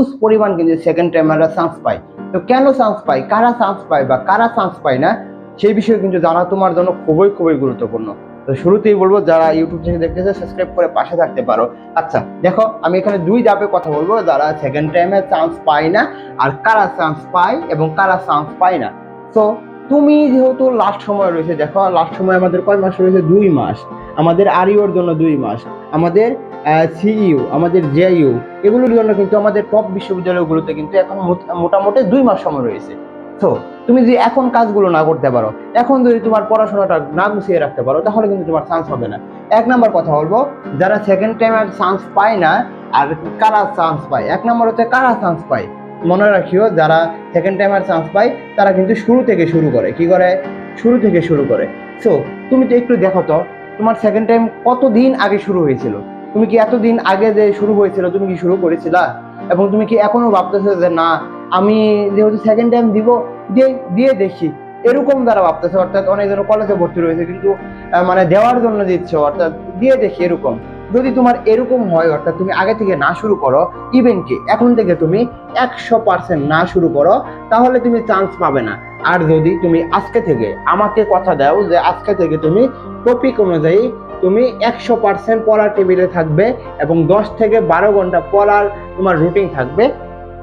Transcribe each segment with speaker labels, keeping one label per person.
Speaker 1: Huge পরিমাণ কিন্তু second টাইমাররা chance পায় তো কেন চান্স পায় কারা চান্স পায় বা কারা চান্স পায় না? সেই বিষয়ে কিন্তু জানা তোমার জন্য খুবই খুবই গুরুত্বপূর্ণ। তো শুরুতেই বলব, যারা ইউটিউব থেকে দেখতেছে সাবস্ক্রাইব করে পাশে থাকতে পারো। আচ্ছা দেখো, আমি এখানে দুই ধাপে কথা বলব, যারা সেকেন্ড টাইমে চান্স পায় না, আর কারা চান্স পায় এবং কারা চান্স পায় না। তো তুমি যেহেতু লাস্ট সময় রয়েছে, দেখো লাস্ট সময় আমাদের কয় মাস রয়েছে? দুই মাস। আমাদের আরিওর জন্য দুই মাস। আমাদের সিইউ আমাদের জেইউ এগুলোর জন্য কিন্তু আমাদের টপ বিশ্ববিদ্যালয়গুলোতে কিন্তু এখন মোট- মোটামুটি দুই মাস সময় রয়েছে। তো তুমি যদি এখন কাজগুলো না করতে পারো, এখন যদি তোমার পড়াশোনাটা না গুছিয়ে রাখতে পারো, তাহলে কিন্তু তোমার চান্স হবে না। এক নাম্বার কথা বলব, যারা সেকেন্ড টাইমের চান্স পায় না, আর কারা চান্স পায়? এক নম্বর হচ্ছে কারা চান্স পায়? মনে রাখিও, যারা সেকেন্ড টাইমের চান্স পায়, তারা কিন্তু শুরু থেকে শুরু করে। কি করে? শুরু থেকে শুরু করে। সো তুমি তো একটু দেখো তো, তোমার সেকেন্ড টাইম কতদিন আগে শুরু হয়েছিল? তুমি কি এতদিন আগে যে শুরু হয়েছিল, তুমি কি শুরু করেছিলা? এবং তুমি কি এখনও ভাবতেছো যে না, আমি যেহেতু সেকেন্ড টাইম দিব, দিয়ে দিয়ে দেখি। এরকম দ্বারা ভাবতেছে, অর্থাৎ অনেকজন কলেজে ভর্তি রয়েছে, কিন্তু মানে দেওয়ার জন্য দিচ্ছ অর্থাৎ দিয়ে দেখি এরকম। যদি তোমার এরকম হয়, অর্থাৎ তুমি আগে থেকে না শুরু করো ইভেন এখন থেকে তুমি একশো পার্সেন্ট না শুরু করো, তাহলে তুমি চান্স পাবে না। আর যদি তুমি আজকে থেকে আমাকে কথা দাও যে আজকে থেকে তুমি টপিক অনুযায়ী তুমি একশো পার্সেন্ট পড়ার টেবিলে থাকবে এবং দশ থেকে বারো ঘণ্টা পড়ার তোমার রুটিন থাকবে।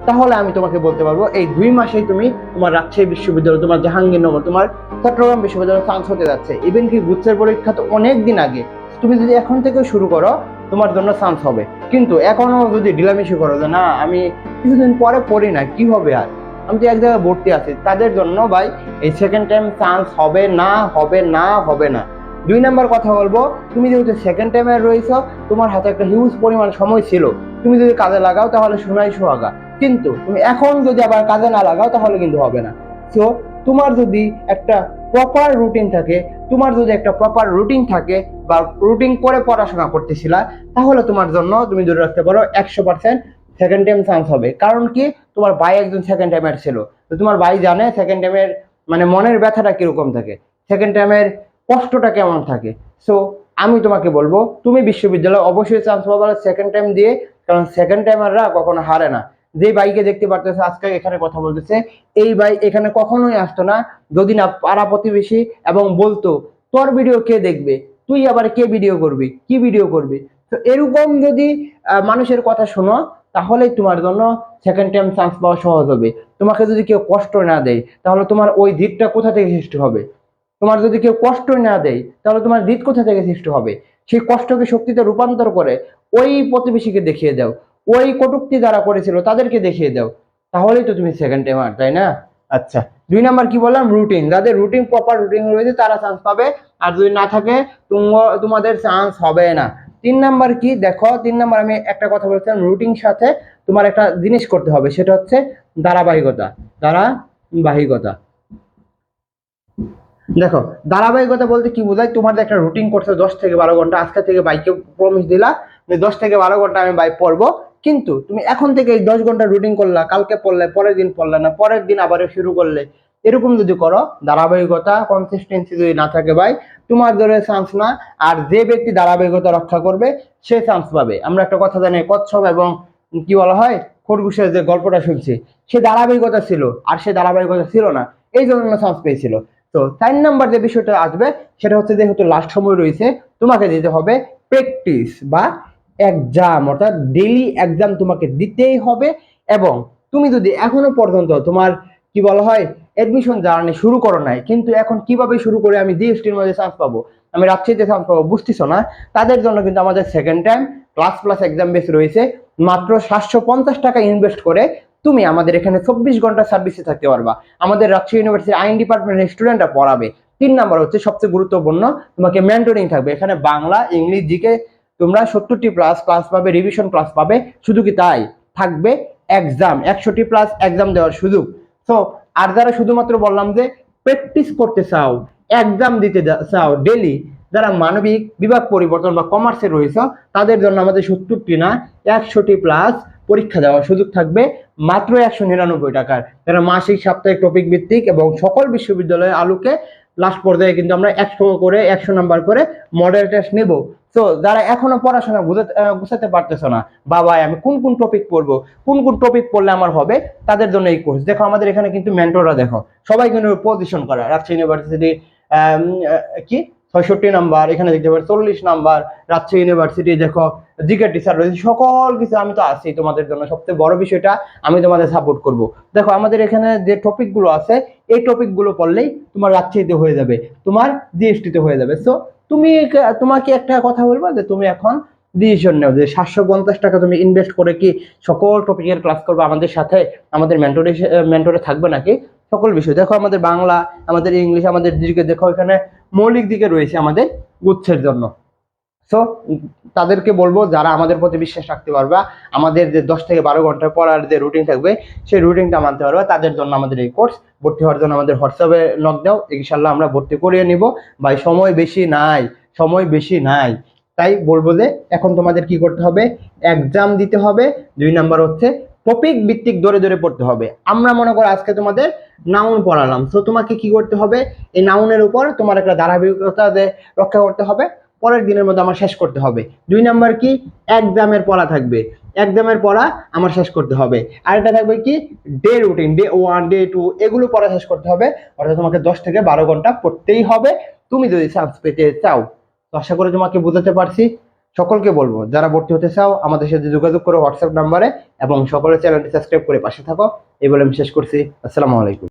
Speaker 1: তাহলে আমি তোমাকে বলতে পারব, এই দুই মাসেই তুমি তোমার রাজশাহী বিশ্ববিদ্যালয়, তোমার জাহাঙ্গীরনগর, তোমার চট্টগ্রাম বিশ্ববিদ্যালয় চান্স হতে যাচ্ছে। ইভেন কি গুচ্ছের পরীক্ষা তো অনেক দিন আগে। তুমি যদি এখন থেকে শুরু করো, তোমার জন্য চান্স হবে। কিন্তু এখনও যদি ঢিলামিশি করো যে না, আমি কিছুদিন পরে পড়ি না, কি হবে আর? আমি তো এক জায়গায় ভর্তি আছি। তাদের জন্য ভাই, এই সেকেন্ড টাইম চান্স হবে না হবে না হবে না। দুই নাম্বার কথা বলব, তুমি যেহেতু সেকেন্ড টাইমে রয়েছ, তোমার হাতে একটা হিউজ পরিমাণ সময় ছিল। তুমি যদি কাজে লাগাও, তাহলে শোনাই সোহাগা। কিন্তু তুমি এখন যদি আবার কাজে না লাগাও, তাহলে কিন্তু হবে না। সো তোমার যদি একটা প্রপার রুটিন থাকে, তোমার যদি একটা প্রপার রুটিন থাকে, বা রুটিন করে পড়াশোনা করতেছিলা, তাহলে তোমার জন্য তুমি ধরে রাখতে পারো একশো পার্সেন্ট সেকেন্ড টাইম চান্স হবে। কারণ কি? তোমার ভাই একজন সেকেন্ড টাইমের ছিল। তো তোমার ভাই জানে সেকেন্ড টাইমের মানে মনের ব্যথাটা কীরকম থাকে। সেকেন্ড টাইমের কষ্টটা কেমন থাকে? সো আমি তোমাকে বলব, তুমি বিশ্ববিদ্যালয়ে অবশ্যই চান্স পাবে সেকেন্ড টাইম দিয়ে, কারণ সেকেন্ড টাইমাররা কখনো হারে না। যে বাইকে দেখতে পারতেছে, আজকে এখানে কথা বলতেছে, এই বাই এখানে কখনোই আসতো না। যদি না পাড়া প্রতিবেশী এবং বলতো, তোর ভিডিও কে দেখবে? তুই আবার কে ভিডিও করবি? কি ভিডিও করবি? তো এরকম যদি মানুষের কথা শোনো, তাহলেই তোমার জন্য সেকেন্ড টাইম চান্স পাওয়া সহজ হবে। তোমাকে যদি কেউ কষ্ট না দেয়, তাহলে তোমার ওই দিকটা কোথা থেকে সৃষ্টি হবে? তোমার যদি কেউ কষ্ট না দেয় তাহলে তোমার দিক কোথা থেকে সৃষ্টি হবে? সেই কষ্টকে শক্তিতে রূপান্তর করে ওই প্রতিবেশীকে দেখিয়ে দাও। ওই কটুক্তি যারা করেছিল তাদেরকে দেখিয়ে দাও। তাহলেই তো তুমি সেকেন্ড টাইমার তাই না? আচ্ছা। দুই নাম্বার কি বললাম? রুটিন যাদের রুটিন প্রপার রুটিন রয়েছে তারা চান্স পাবে। আর যদি না থাকে তুম- তোমাদের চান্স হবে না। তিন নাম্বার কি? দেখো তিন নাম্বার আমি একটা কথা বলছিলাম রুটিন সাথে তোমার একটা জিনিস করতে হবে। সেটা হচ্ছে ধারাবাহিকতা। ধারাবাহিকতা। দেখো, ধারাবাহিকতা বলতে কি বোঝায়? তোমার যে একটা রুটিন করছে দশ থেকে বারো ঘণ্টা, আজকে থেকে বাইকে প্রমিস দিলা দশ থেকে বারো ঘণ্টা আমি বাইক পড়ব। কিন্তু তুমি এখন থেকে এই দশ ঘণ্টা রুটিন করলা, কালকে পড়লে, পরের দিন পড়লে না, পরের দিন আবার শুরু করলে, এরকম যদি করো, ধারাবাহিকতা কনসিস্টেন্সি যদি না থাকে ভাই, তোমার ধরে চান্স না, আর যে ব্যক্তি ধারাবাহিকতা রক্ষা করবে, সে চান্স পাবে। আমরা একটা কথা জানি, কচ্ছপ এবং কি বলা হয়, খরগোশের যে গল্পটা শুনছি, সে ধারাবাহিকতা ছিল, আর সে ধারাবাহিকতা ছিল না, এই জন্য চান্স পেয়েছিল। তো চার নাম্বার যে বিষয়টা আসবে, সেটা হচ্ছে যেহেতু লাস্ট সময় রয়েছে, তোমাকে দিতে হবে প্র্যাকটিস বা এক্সাম অর্থাৎ ডেইলি এক্সাম তোমাকে দিতেই হবে এবং তুমি যদি এখনও পর্যন্ত তোমার কি বলা হয় অ্যাডমিশন জার্নি শুরু করো নাই, কিন্তু এখন কীভাবে শুরু করে আমি জিএসটির মধ্যে চান্স পাবো? আমি রাজশাহীতে চান্স পাবো, বুঝতেছো না? তাদের জন্য কিন্তু আমাদের second time class plus exam base রয়েছে, মাত্র সাতশো পঞ্চাশ টাকা ইনভেস্ট করে তুমি আমাদের এখানে চব্বিশ ঘণ্টা সার্ভিসে থাকতে পারবা। আমাদের রাজশাহী ইউনিভার্সিটি আইন ডিপার্টমেন্টের স্টুডেন্টরা পড়াবে। তিন নাম্বার হচ্ছে সবচেয়ে গুরুত্বপূর্ণ, তোমাকে মেন্টরিং থাকবে। এখানে বাংলা, ইংলিশ জিকে তোমরা সত্তরটি প্লাস ক্লাস পাবে রিভিশন ক্লাস পাবে। শুধু কি তাই? থাকবে এক্সাম একশোটি প্লাস এক্সাম দেওয়ার সুযোগ। তো আর যারা শুধুমাত্র বললাম যে প্র্যাকটিস করতে চাও এক্সাম দিতে চাও ডেলি যারা মানবিক বিভাগ পরিবর্তন বা কমার্সে রয়েছে, তাদের জন্য আমাদের সত্তরটি না, একশোটি প্লাস পরীক্ষা দেওয়ার সুযোগ থাকবে। মাত্র একশো নিরানব্বই টাকার। যারা মাসিক, সাপ্তাহিক টপিক ভিত্তিক এবং সকল বিশ্ববিদ্যালয়ের আলোকে লাস্ট পর্যায়ে কিন্তু আমরা একশো করে, একশো নাম্বার করে মডেল টেস্ট নেব। তো যারা এখনও পড়াশোনা গুছাতে পারতেছো না, বাবা, আমি কোন কোন টপিক পড়ব, কোন কোন টপিক পড়লে আমার হবে, তাদের জন্য এই কোর্স দেখো, আমাদের এখানে কিন্তু মেন্টররা দেখো, সবাই কিন্তু পজিশন করা, রাজশাহী ইউনিভার্সিটি কি? ছয়ষট্টি নাম্বার, এখানে দেখতে পাচ্ছি চল্লিশ নাম্বার, রাজশাহী ইউনিভার্সিটি দেখো জিকে টিচার রয়েছে। সকল কিছু আমি তো আছি তোমাদের জন্য। সবচেয়ে বড় বিষয়টা আমি তোমাদের সাপোর্ট করব। দেখো, আমাদের এখানে যে টপিকগুলো আছে, এই টপিকগুলো পড়লেই তোমার রাজশাহীতে হয়ে যাবে, তোমার জিএসটিতে হয়ে যাবে। সো তুমি তোমাকে একটা কথা বলব যে তুমি এখন ডিসিশন নেও যে সাতশো পঞ্চাশ টাকা তুমি ইনভেস্ট করে কি সকল টপিকের ক্লাস করবে আমাদের সাথে? আমাদের মেন্টরে মেন্টরে থাকবে নাকি? সকল বিষয়। দেখো আমাদের বাংলা, আমাদের ইংলিশ, আমাদের দিকে দেখো এখানে মৌলিক দিকে রয়েছে আমাদের গুচ্ছের জন্য। সো তাদেরকে বলব, যারা আমাদের প্রতি বিশ্বাস রাখতে পারবা, আমাদের যে দশ থেকে বারো ঘণ্টা পড়ার যে রুটিন থাকবে, সেই রুটিনটা মানতে পারবে। তাদের জন্য আমাদের এই কোর্স ভর্তি হওয়ার জন্য আমাদের হোয়াটসঅ্যাপে নক দাও ইনশাল্লাহ আমরা ভর্তি করিয়ে নিব। ভাই, সময় বেশি নাই, সময় বেশি নাই। তাই বলব যে, এখন তোমাদের কি করতে হবে? এক্সাম দিতে হবে। দুই নাম্বার হচ্ছে টপিক ভিত্তিক ধরে ধরে পড়তে হবে। আমরা মনে করো আজকে তোমাদের নাউন পড়ালাম। সো তোমাকে কি করতে হবে? এই নাউনের উপর তোমার একটা ধারাবাহিকতা রক্ষা করতে হবে। পরের দিনের মধ্যে আমার শেষ করতে হবে। দুই নাম্বার কি? এক্সামের পড়া থাকবে। এক্সামের পড়া আমার শেষ করতে হবে। আর আরেকটা থাকবে কি? Day routine day one day two এগুলো পড়া শেষ করতে হবে। অর্থাৎ তোমাকে দশ থেকে বারো ঘণ্টা পড়তেই হবে। তুমি যদি চান্স পেতে চাও, তো আশা করে তোমাকে বোঝাতে পারছি। সকলকে বলব, যারা ভর্তি হতে চাও, আমাদের সাথে যোগাযোগ করো হোয়াটসঅ্যাপ নাম্বারে এবং সকলের চ্যানেলটি সাবস্ক্রাইব করে পাশে থাকো। এই বলে আমি শেষ করছি। আসসালামু আলাইকুম।